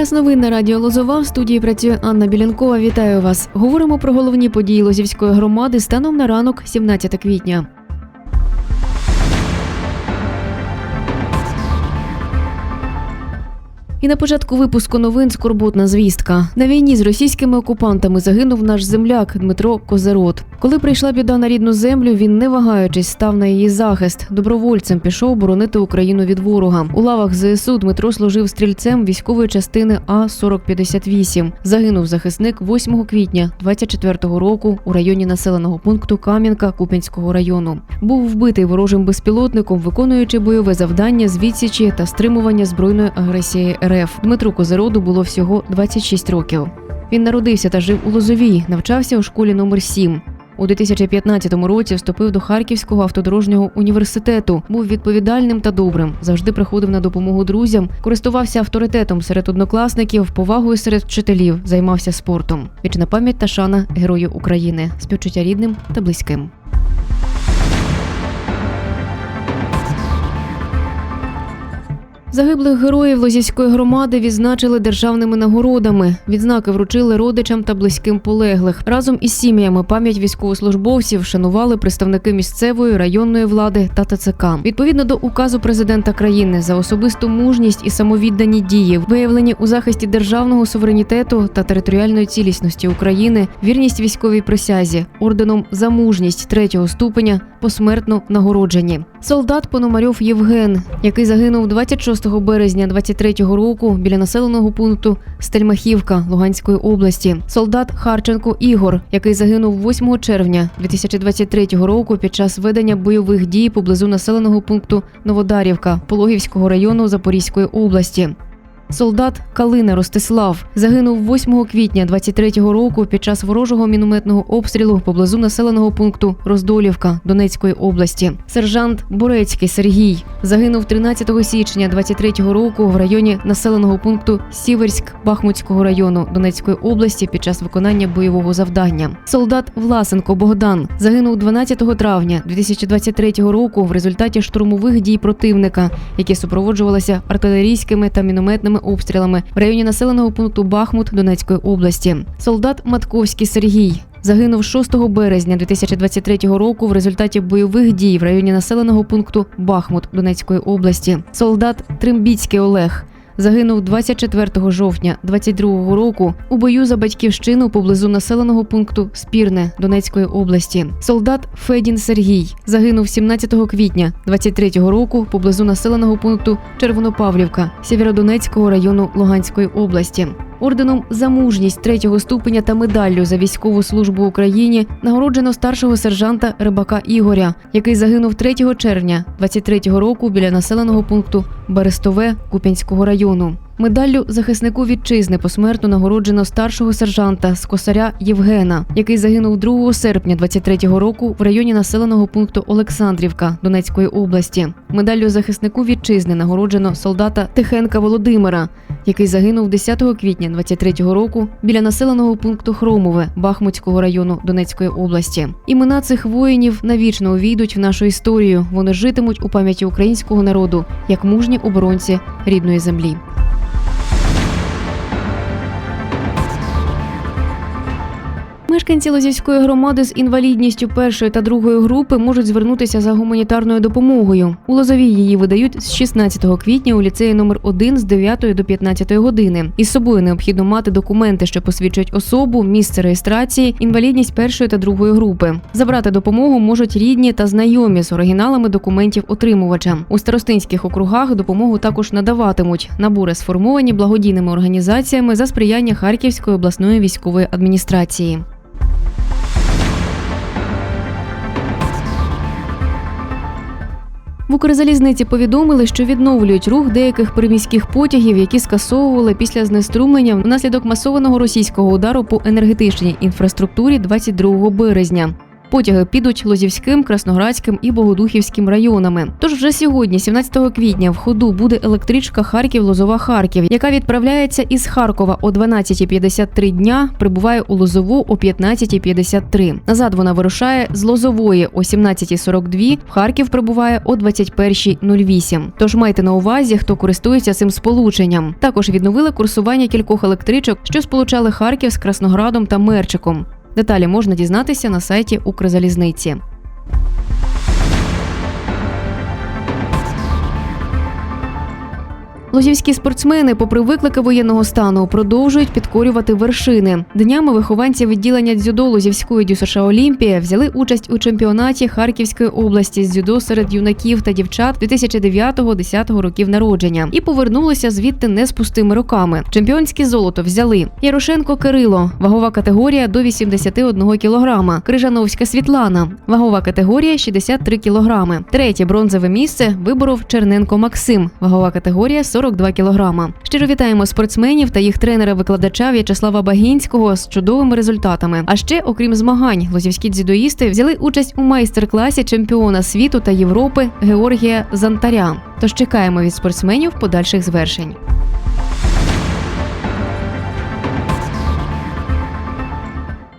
Час новин на радіо Лозова в студії працює Анна Білянкова. Вітаю вас. Говоримо про головні події Лозівської громади станом на ранок, 17 квітня. І на початку випуску новин скорботна звістка. На війні з російськими окупантами загинув наш земляк Дмитро Козерот. Коли прийшла біда на рідну землю, він не вагаючись став на її захист. Добровольцем пішов боронити Україну від ворога. У лавах ЗСУ Дмитро служив стрільцем військової частини А 4058 Загинув захисник 8 квітня 24-го року у районі населеного пункту Кам'янка Куп'янського району. Був вбитий ворожим безпілотником, виконуючи бойове завдання з відсічі та стримування збройної агресії РФ. Дмитру Козироду було всього 26 років. Він народився та жив у Лозовій, навчався у школі номер 7 у 2015 році вступив до Харківського автодорожнього університету. Був відповідальним та добрим. Завжди приходив на допомогу друзям, користувався авторитетом серед однокласників, повагою серед вчителів, займався спортом. Вічна пам'ять та шана герою України, співчуття рідним та близьким. Загиблих героїв Лозівської громади відзначили державними нагородами. Відзнаки вручили родичам та близьким полеглих. Разом із сім'ями пам'ять військовослужбовців шанували представники місцевої районної влади та ТЦК. Відповідно до указу президента країни за особисту мужність і самовіддані дії, виявлені у захисті державного суверенітету та територіальної цілісності України, вірність військовій присязі, орденом за мужність третього ступеня посмертно нагороджені. Солдат Пономарьов Євген, який загинув 26 березня 23-го року біля населеного пункту Стельмахівка Луганської області. Солдат Харченко Ігор, який загинув 8 червня 2023 року під час ведення бойових дій поблизу населеного пункту Новодарівка Пологівського району Запорізької області. Солдат Калина Ростислав загинув 8 квітня 23-го року під час ворожого мінометного обстрілу поблизу населеного пункту Роздолівка Донецької області. Сержант Борецький Сергій загинув 13 січня 23-го року в районі населеного пункту Сіверськ Бахмутського району Донецької області під час виконання бойового завдання. Солдат Власенко Богдан загинув 12 травня 2023 року в результаті штурмових дій противника, які супроводжувалися артилерійськими та мінометними обстрілами в районі населеного пункту Бахмут Донецької області. Солдат Матковський Сергій. Загинув 6 березня 2023 року в результаті бойових дій в районі населеного пункту Бахмут Донецької області. Солдат Тримбіцький Олег загинув 24 жовтня 22 року у бою за батьківщину поблизу населеного пункту Спірне Донецької області. Солдат Федін Сергій загинув 17 квітня 23 року поблизу населеного пункту Червонопавлівка Сєвєродонецького району Луганської області. Орденом за мужність третього ступеня та медаллю за військову службу Україні нагороджено старшого сержанта Рибака Ігоря, який загинув 3 червня 23-го року біля населеного пункту Берестове Куп'янського району. Медаллю захиснику вітчизни посмертно нагороджено старшого сержанта з косаря Євгена, який загинув 2 серпня 23-го року в районі населеного пункту Олександрівка Донецької області. Медаллю захиснику вітчизни нагороджено солдата Тихенка Володимира, який загинув 10 квітня 23-го року біля населеного пункту Хромове Бахмутського району Донецької області. Імена цих воїнів навічно увійдуть в нашу історію. Вони житимуть у пам'яті українського народу як мужні оборонці рідної землі. Мешканці Лозівської громади з інвалідністю першої та другої групи можуть звернутися за гуманітарною допомогою. У Лозовій її видають з 16 квітня у ліцеї номер 1 з 9 до 15 години. Із собою необхідно мати документи, що посвідчують особу, місце реєстрації, інвалідність першої та другої групи. Забрати допомогу можуть рідні та знайомі з оригіналами документів отримувача. У старостинських округах допомогу також надаватимуть. Набори сформовані благодійними організаціями за сприяння Харківської обласної військової адміністрації. В Укрзалізниці повідомили, що відновлюють рух деяких приміських потягів, які скасовували після знеструмлення внаслідок масованого російського удару по енергетичній інфраструктурі 22 березня. Потяги підуть Лозівським, Красноградським і Богодухівським районами. Тож вже сьогодні, 17 квітня, в ходу буде електричка Харків Лозова Харків, яка відправляється із Харкова о 12.53 дня, прибуває у Лозову о 15.53. Назад вона вирушає з Лозової о 17.42, в Харків прибуває о 21.08. Тож майте на увазі, хто користується цим сполученням. Також відновили курсування кількох електричок, що сполучали Харків з Красноградом та Мерчиком. Деталі можна дізнатися на сайті Укрзалізниці. Лозівські спортсмени, попри виклики воєнного стану, продовжують підкорювати вершини. Днями вихованці відділення дзюдо Лозівської ДЮСШ Олімпія взяли участь у чемпіонаті Харківської області з дзюдо серед юнаків та дівчат 2009-10 років народження і повернулися звідти не з пустими руками. Чемпіонське золото взяли Ярошенко Кирило, вагова категорія до 81 кілограма. Крижановська Світлана, вагова категорія 63 кілограми. Третє бронзове місце виборов Черненко Максим, вагова категорія 42 кілограма. Щиро вітаємо спортсменів та їх тренера-викладача В'ячеслава Багінського з чудовими результатами. А ще, окрім змагань, лозівські дзюдоїсти взяли участь у майстер-класі чемпіона світу та Європи Георгія Зантаря. Тож чекаємо від спортсменів подальших звершень.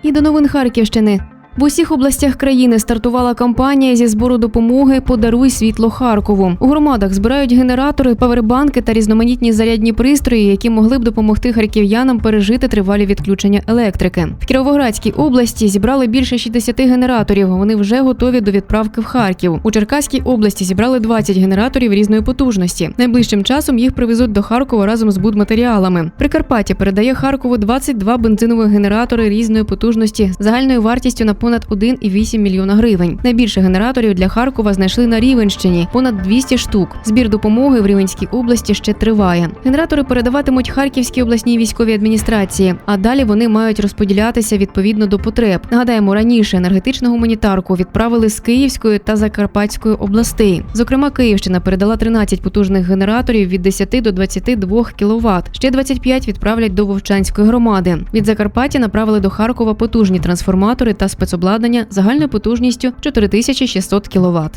І до новин Харківщини. В усіх областях країни стартувала кампанія зі збору допомоги Подаруй світло Харкову. У громадах збирають генератори, павербанки та різноманітні зарядні пристрої, які могли б допомогти харків'янам пережити тривалі відключення електрики. В Кіровоградській області зібрали більше 60 генераторів. Вони вже готові до відправки в Харків. У Черкаській області зібрали 20 генераторів різної потужності. Найближчим часом їх привезуть до Харкова разом з будматеріалами. Прикарпаття передає Харкову 22 бензинових генератори різної потужності загальною вартістю на понад 1,8 мільйона гривень. Найбільше генераторів для Харкова знайшли на Рівенщині понад 200 штук. Збір допомоги в Рівенській області ще триває. Генератори передаватимуть Харківській обласній військовій адміністрації, а далі вони мають розподілятися відповідно до потреб. Нагадаємо, раніше енергетичну гуманітарку відправили з Київської та Закарпатської областей. Зокрема, Київщина передала 13 потужних генераторів від 10 до 22 кВт. Ще 25 відправлять до Вовчанської громади. Від Закарпаття направили до Харкова потужні трансформатори та спецобладнання загальною потужністю 4600 кВт.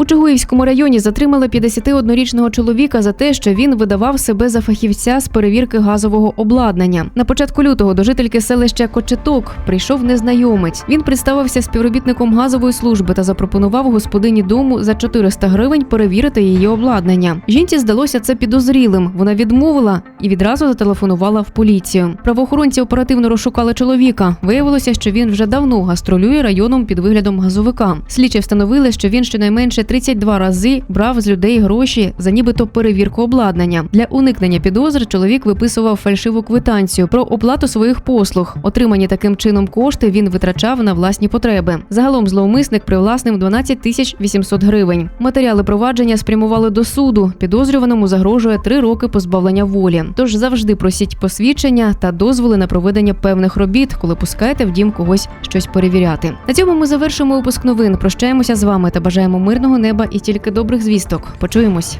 У Чугуївському районі затримали 51-річного чоловіка за те, що він видавав себе за фахівця з перевірки газового обладнання. На початку лютого до жительки селища Кочеток прийшов незнайомець. Він представився співробітником газової служби та запропонував господині дому за 400 гривень перевірити її обладнання. Жінці здалося це підозрілим. Вона відмовила і відразу зателефонувала в поліцію. Правоохоронці оперативно розшукали чоловіка. Виявилося, що він вже давно гастролює районом під виглядом газовика. Слідчі встановили, що він щонайменше 32 рази брав з людей гроші за нібито перевірку обладнання. Для уникнення підозр чоловік виписував фальшиву квитанцію про оплату своїх послуг. Отримані таким чином кошти він витрачав на власні потреби. Загалом зловмисник привласнив 12 тисяч 800 гривень. Матеріали провадження спрямували до суду. Підозрюваному загрожує три роки позбавлення волі. Тож завжди просіть посвідчення та дозволи на проведення певних робіт, коли пускаєте в дім когось щось перевіряти. На цьому ми завершимо випуск новин. Прощаємося з вами та бажаємо мирного неба і тільки добрих звісток. Почуємось.